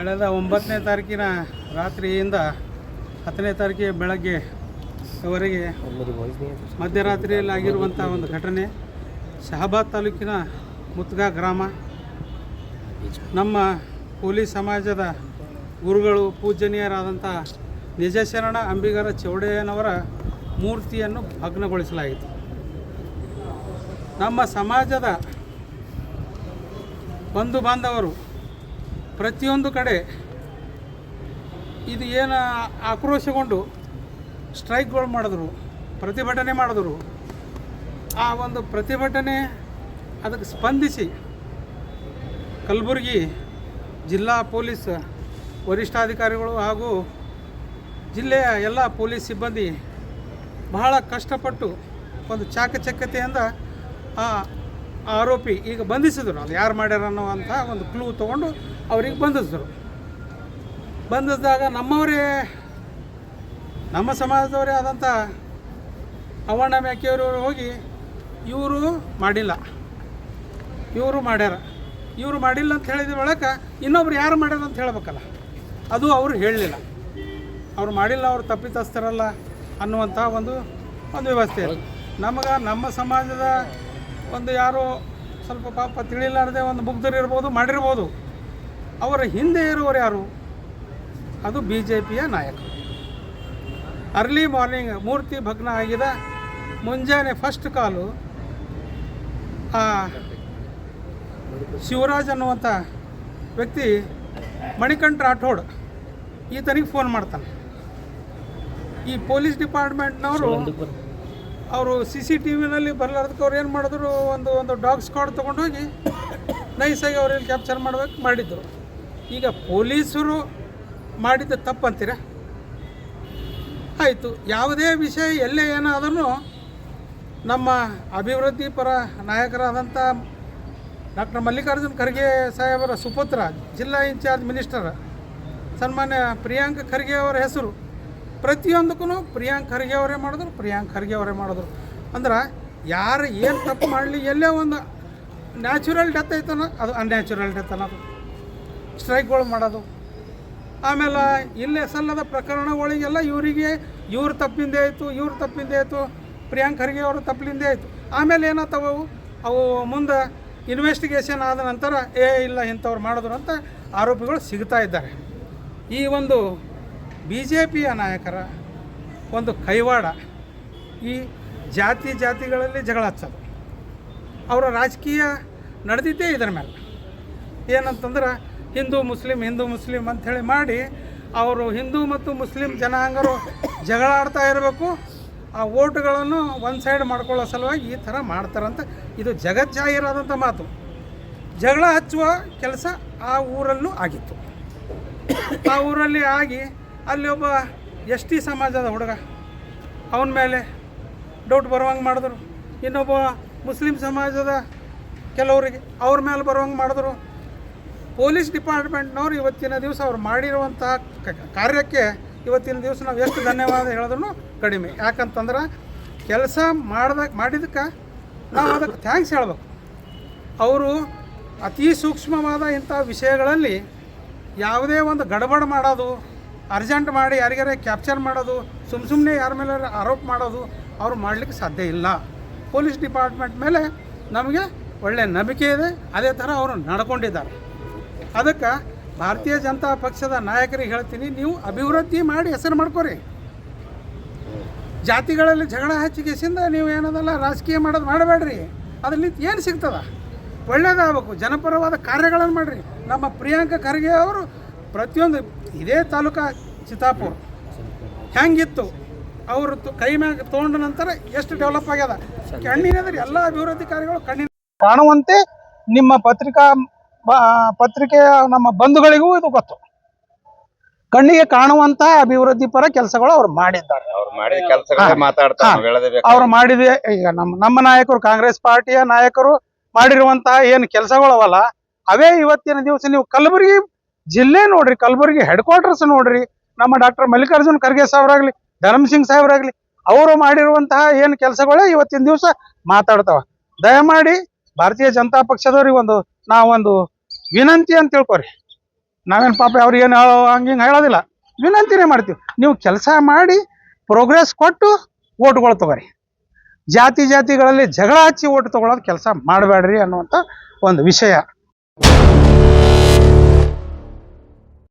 ಕಳೆದ ಒಂಬತ್ತನೇ ತಾರೀಕಿನ ರಾತ್ರಿಯಿಂದ ಹತ್ತನೇ ತಾರೀಕಿನ ಬೆಳಗ್ಗೆ ವರೆಗೆ ಮಧ್ಯರಾತ್ರಿಯಲ್ಲಿ ಆಗಿರುವಂಥ ಒಂದು ಘಟನೆ ಶಹಬಾದ್ ತಾಲೂಕಿನ ಮುತ್ಗಾ ಗ್ರಾಮ. ನಮ್ಮ ಕೂಲಿ ಸಮಾಜದ ಗುರುಗಳು ಪೂಜನೀಯರಾದಂಥ ನಿಜಶರಣ ಅಂಬಿಗರ ಚೌಡಯ್ಯನವರ ಮೂರ್ತಿಯನ್ನು ಭಗ್ನಗೊಳಿಸಲಾಯಿತು ನಮ್ಮ ಸಮಾಜದ ಬಂಧು ಬಾಂಧವರು ಪ್ರತಿಯೊಂದು ಕಡೆ ಇದು ಏನು ಆಕ್ರೋಶಗೊಂಡು ಸ್ಟ್ರೈಕ್ಗಳು ಮಾಡಿದ್ರು, ಪ್ರತಿಭಟನೆ ಮಾಡಿದ್ರು, ಆ ಒಂದು ಪ್ರತಿಭಟನೆ ಅದಕ್ಕೆ ಸ್ಪಂದಿಸಿ ಕಲಬುರಗಿ ಜಿಲ್ಲಾ ಪೊಲೀಸ್ ವರಿಷ್ಠಾಧಿಕಾರಿಗಳು ಹಾಗೂ ಜಿಲ್ಲೆಯ ಎಲ್ಲ ಪೊಲೀಸ್ ಸಿಬ್ಬಂದಿ ಬಹಳ ಕಷ್ಟಪಟ್ಟು ಒಂದು ಚಾಕಚಕ್ಯತೆಯಿಂದ ಆ ಆರೋಪಿ ಈಗ ಬಂಧಿಸಿದ್ರು. ಅದು ಯಾರು ಮಾಡ್ಯಾರ ಅನ್ನೋ ಒಂದು ಕ್ಲೂ ತೊಗೊಂಡು ಅವ್ರಿಗೆ ಬಂಧಿಸಿದ್ರು ಬಂಧಿಸಿದಾಗ ನಮ್ಮವರೇ, ನಮ್ಮ ಸಮಾಜದವರೇ ಆದಂಥ ಅವಣ್ಣ ಮೇಕೆಯವರು ಹೋಗಿ ಇವರು ಮಾಡಿಲ್ಲ. ಇವರು ಮಾಡ್ಯಾರ. ಇವರು ಮಾಡಿಲ್ಲ ಅಂತ ಹೇಳಿದ ಒಳಕ ಇನ್ನೊಬ್ರು ಯಾರು ಮಾಡ್ಯಾರ ಅಂತ ಹೇಳ್ಬೇಕಲ್ಲ. ಅದು ಅವರು ಹೇಳಲಿಲ್ಲ. ಅವ್ರು ಮಾಡಿಲ್ಲ, ಅವ್ರು ತಪ್ಪಿತಸ್ಥರಲ್ಲ ಅನ್ನುವಂಥ ಒಂದು ಒಂದು ವ್ಯವಸ್ಥೆ ನಮಗೆ ನಮ್ಮ ಸಮಾಜದ ಒಂದು ಯಾರು ಸ್ವಲ್ಪ ಪಾಪ ತಿಳಿಲಾರದೆ ಒಂದು ಮುಗ್ಧರಿರ್ಬೋದು ಮಾಡಿರ್ಬೋದು. ಅವರ ಹಿಂದೆ ಇರುವವರು ಯಾರು? ಅದು ಬಿ ಜೆ ಪಿಯ ನಾಯಕರು ಅರ್ಲಿ ಮಾರ್ನಿಂಗ್ ಮೂರ್ತಿ ಭಗ್ನ ಆಗಿದ ಮುಂಜಾನೆ ಫಸ್ಟ್ ಕಾಲು ಆ ಶಿವರಾಜ್ ಅನ್ನುವಂಥ ವ್ಯಕ್ತಿ ಮಣಿಕಂಠ ರಾಠೋಡ್ ಈತನಿಗೆ ಫೋನ್ ಮಾಡ್ತಾನೆ. ಈ ಪೊಲೀಸ್ ಡಿಪಾರ್ಟ್ಮೆಂಟ್ನವರು ಅವರು ಸಿ ಸಿ ಟಿ ವಿನಲ್ಲಿ ಬರ್ಲಾರ್ದಕ್ಕೆ ಅವ್ರು ಏನು ಮಾಡಿದ್ರು? ಒಂದು ಒಂದು ಡಾಗ್ ಸ್ಕ್ವಾಡ್ ತೊಗೊಂಡೋಗಿ ನೈಸಾಗಿ ಅವ್ರಲ್ಲಿ ಕ್ಯಾಪ್ಚರ್ ಮಾಡ್ಬೇಕು ಮಾಡಿದ್ರು. ಈಗ ಪೊಲೀಸರು ಮಾಡಿದ ತಪ್ಪಂತೀರ? ಆಯಿತು, ಯಾವುದೇ ವಿಷಯ ಎಲ್ಲೇ ಏನಾದರೂ ನಮ್ಮ ಅಭಿವೃದ್ಧಿ ಪರ ನಾಯಕರಾದಂಥ ಡಾಕ್ಟರ್ ಮಲ್ಲಿಕಾರ್ಜುನ್ ಖರ್ಗೆ ಸಾಹೇಬರ ಸುಪುತ್ರ, ಜಿಲ್ಲಾ ಇನ್ಚಾರ್ಜ್ ಮಿನಿಸ್ಟರ್ ಸನ್ಮಾನ್ಯ ಪ್ರಿಯಾಂಕ್ ಖರ್ಗೆ ಅವರ ಹೆಸರು. ಪ್ರತಿಯೊಂದಕ್ಕೂ ಪ್ರಿಯಾಂಕ್ ಖರ್ಗೆ ಅವರೇ ಮಾಡಿದ್ರು, ಪ್ರಿಯಾಂಕ್ ಖರ್ಗೆ ಅವರೇ ಮಾಡಿದ್ರು. ಅಂದ್ರೆ ಯಾರು ಏನು ತಪ್ಪು ಮಾಡಲಿ, ಎಲ್ಲೇ ಒಂದು ನ್ಯಾಚುರಲ್ ಡೆತ್ ಐತನ, ಅದು ಅನ್ಯಾಚುರಲ್ ಡೆತ್ ಅನ್ನೋದು. ಸ್ಟ್ರೈಕ್ಗಳು ಮಾಡೋದು. ಆಮೇಲೆ ಇಲ್ಲೇ ಸಲ್ಲದ ಪ್ರಕರಣಗಳಿಗೆಲ್ಲ ಇವರಿಗೆ, ಇವ್ರ ತಪ್ಪಿಂದೇ ಆಯಿತು, ಇವ್ರ ತಪ್ಪಿಂದೇ ಆಯಿತು, ಪ್ರಿಯಾಂಕ್ ಖರ್ಗೆ ಅವರು ತಪ್ಪಿಂದೇ ಆಯಿತು. ಆಮೇಲೆ ಏನಾಗ್ತವೆ ಅವು? ಮುಂದೆ ಇನ್ವೆಸ್ಟಿಗೇಷನ್ ಆದ ನಂತರ, ಏ, ಇಲ್ಲ, ಇಂಥವ್ರು ಮಾಡಿದ್ರು ಅಂತ ಆರೋಪಿಗಳು ಸಿಗ್ತಾ ಇದ್ದಾರೆ. ಈ ಒಂದು ಬಿ ಜೆ ಪಿಯ ನಾಯಕರ ಒಂದು ಕೈವಾಡ ಈ ಜಾತಿ ಜಾತಿಗಳಲ್ಲಿ ಜಗಳ ಹಚ್ಚೋದು. ಅವರ ರಾಜಕೀಯ ನಡೆದಿದ್ದೇ ಇದರ ಮೇಲೆ. ಏನಂತಂದ್ರೆ ಹಿಂದೂ ಮುಸ್ಲಿಂ ಹಿಂದೂ ಮುಸ್ಲಿಂ ಅಂಥೇಳಿ ಮಾಡಿ ಅವರು ಹಿಂದೂ ಮತ್ತು ಮುಸ್ಲಿಂ ಜನಾಂಗರು ಜಗಳ ಆಡ್ತಾ ಇರಬೇಕು. ಆ ಓಟ್ಗಳನ್ನು ಒಂದು ಸೈಡ್ ಮಾಡ್ಕೊಳ್ಳೋ ಸಲುವಾಗಿ ಈ ಥರ ಮಾಡ್ತಾರಂತ. ಇದು ಜಗಜ್ಜಾಹಿರಾದಂಥ ಮಾತು. ಜಗಳ ಹಚ್ಚುವ ಕೆಲಸ ಆ ಊರಲ್ಲೂ ಆಗಿತ್ತು. ಆ ಊರಲ್ಲಿ ಆಗಿ ಅಲ್ಲಿ ಒಬ್ಬ ಎಸ್ ಟಿ ಸಮಾಜದ ಹುಡುಗ ಅವನ ಮೇಲೆ ಡೌಟ್ ಬರುವಂಗೆ ಮಾಡಿದ್ರು. ಇನ್ನೊಬ್ಬ ಮುಸ್ಲಿಂ ಸಮಾಜದ ಕೆಲವರಿಗೆ ಅವ್ರ ಮೇಲೆ ಬರುವಂಗೆ ಮಾಡಿದ್ರು. ಪೊಲೀಸ್ ಡಿಪಾರ್ಟ್ಮೆಂಟ್ನವ್ರು ಇವತ್ತಿನ ದಿವಸ ಅವ್ರು ಮಾಡಿರುವಂತಹ ಕಾರ್ಯಕ್ಕೆ ಇವತ್ತಿನ ದಿವಸ ನಾವು ಎಷ್ಟು ಧನ್ಯವಾದ ಹೇಳಿದ್ರು ಕಡಿಮೆ. ಯಾಕಂತಂದ್ರೆ ಕೆಲಸ ಮಾಡ್ದ, ಮಾಡಿದಕ್ಕೆ ನಾವು ಅದಕ್ಕೆ ಥ್ಯಾಂಕ್ಸ್ ಹೇಳ್ಬೇಕು. ಅವರು ಅತಿ ಸೂಕ್ಷ್ಮವಾದ ಇಂಥ ವಿಷಯಗಳಲ್ಲಿ ಯಾವುದೇ ಒಂದು ಗಡಬಡ ಮಾಡೋದು ಅರ್ಜೆಂಟ್ ಮಾಡಿ ಯಾರಿಗಾರ ಕ್ಯಾಪ್ಚರ್ ಮಾಡೋದು ಸುಮ್ಮ ಸುಮ್ಮನೆ ಯಾರ ಮೇಲೆ ಆರೋಪ ಮಾಡೋದು ಅವ್ರು ಮಾಡಲಿಕ್ಕೆ ಸಾಧ್ಯ ಇಲ್ಲ. ಪೊಲೀಸ್ ಡಿಪಾರ್ಟ್ಮೆಂಟ್ ಮೇಲೆ ನಮಗೆ ಒಳ್ಳೆಯ ನಂಬಿಕೆ ಇದೆ. ಅದೇ ಥರ ಅವರು ನಡ್ಕೊಂಡಿದ್ದಾರೆ. ಅದಕ್ಕೆ ಭಾರತೀಯ ಜನತಾ ಪಕ್ಷದ ನಾಯಕರಿಗೆ ಹೇಳ್ತೀನಿ ನೀವು ಅಭಿವೃದ್ಧಿ ಮಾಡಿ ಹೆಸರು ಮಾಡ್ಕೊರಿ. ಜಾತಿಗಳಲ್ಲಿ ಜಗಳ ಹಚ್ಚಿಗೆಸಿಂದ ನೀವು ಏನದಲ್ಲ ರಾಜಕೀಯ ಮಾಡೋದು ಮಾಡಬೇಡ್ರಿ. ಅದರಲ್ಲಿ ಏನು ಸಿಗ್ತದ? ಒಳ್ಳೇದಾಗಬೇಕು ಜನಪರವಾದ ಕಾರ್ಯಗಳನ್ನು ಮಾಡಿರಿ. ನಮ್ಮ ಪ್ರಿಯಾಂಕ ಖರ್ಗೆ ಅವರು ಪ್ರತಿಯೊಂದು ಇದೇ ತಾಲೂಕಾ ಚಿತ್ತಾಪುರ. ಹೆಂಗಿತ್ತು ಅವರು ತು- ಕೈ ಮ್ಯಾಗ ತೊಗೊಂಡ ನಂತರ ಎಷ್ಟು ಡೆವಲಪ್ ಆಗ್ಯದ? ಕಣ್ಣಿನ ಎಲ್ಲ ಅಭಿವೃದ್ಧಿ ಕಾರ್ಯಗಳು ಕಣ್ಣಿನ ಕಾಣುವಂತೆ ನಿಮ್ಮ ಪತ್ರಿಕಾ ಪತ್ರಿಕೆಯ ನಮ್ಮ ಬಂಧುಗಳಿಗೂ ಇದು ಗೊತ್ತು. ಕಣ್ಣಿಗೆ ಕಾಣುವಂತ ಅಭಿವೃದ್ಧಿ ಪರ ಕೆಲಸಗಳು ಅವ್ರು ಮಾಡಿದ್ದಾರೆ. ಅವ್ರು ಮಾಡಿದ ಕೆಲಸಗಳೇ ಈಗ ನಮ್ಮ ನಮ್ಮ ನಾಯಕರು ಕಾಂಗ್ರೆಸ್ ಪಾರ್ಟಿಯ ನಾಯಕರು ಮಾಡಿರುವಂತಹ ಏನು ಕೆಲಸಗಳವಲ್ಲ ಅವೇ ಇವತ್ತಿನ ದಿವಸ ನೀವು ಕಲಬುರಗಿ ಜಿಲ್ಲೆ ನೋಡ್ರಿ ಕಲಬುರಗಿ ಹೆಡ್ ಕ್ವಾರ್ಟರ್ಸ್ ನೋಡ್ರಿ ನಮ್ಮ ಡಾಕ್ಟರ್ ಮಲ್ಲಿಕಾರ್ಜುನ್ ಖರ್ಗೆ ಸಾಹೇಬ್ರಾಗ್ಲಿ ಧರ್ಮ್ ಸಿಂಗ್ ಸಾಹೇಬ್ರಾಗ್ಲಿ ಅವರು ಮಾಡಿರುವಂತಹ ಏನು ಕೆಲಸಗಳೇ ಇವತ್ತಿನ ದಿವಸ ಮಾತಾಡ್ತಾವ. ದಯಮಾಡಿ ಭಾರತೀಯ ಜನತಾ ಪಕ್ಷದವ್ರಿಗೆ ಒಂದು ನಾವೊಂದು ವಿನಂತಿ ಅಂತ ತಿಳ್ಕೊರಿ. ನಾವೇನು ಪಾಪ ಅವ್ರಿಗೇನು ಹಂಗೆ ಹಿಂಗೆ ಹೇಳೋದಿಲ್ಲ. ವಿನಂತಿನೇ ಮಾಡ್ತೀವಿ. ನೀವು ಕೆಲಸ ಮಾಡಿ ಪ್ರೋಗ್ರೆಸ್ ಕೊಟ್ಟು ಓಟ್ಗಳು ತಗೋರಿ. ಜಾತಿ ಜಾತಿಗಳಲ್ಲಿ ಜಗಳ ಹಚ್ಚಿ ಓಟ್ ತೊಗೊಳೋದು ಕೆಲಸ ಮಾಡಬೇಡ್ರಿ ಅನ್ನುವಂಥ ಒಂದು ವಿಷಯ.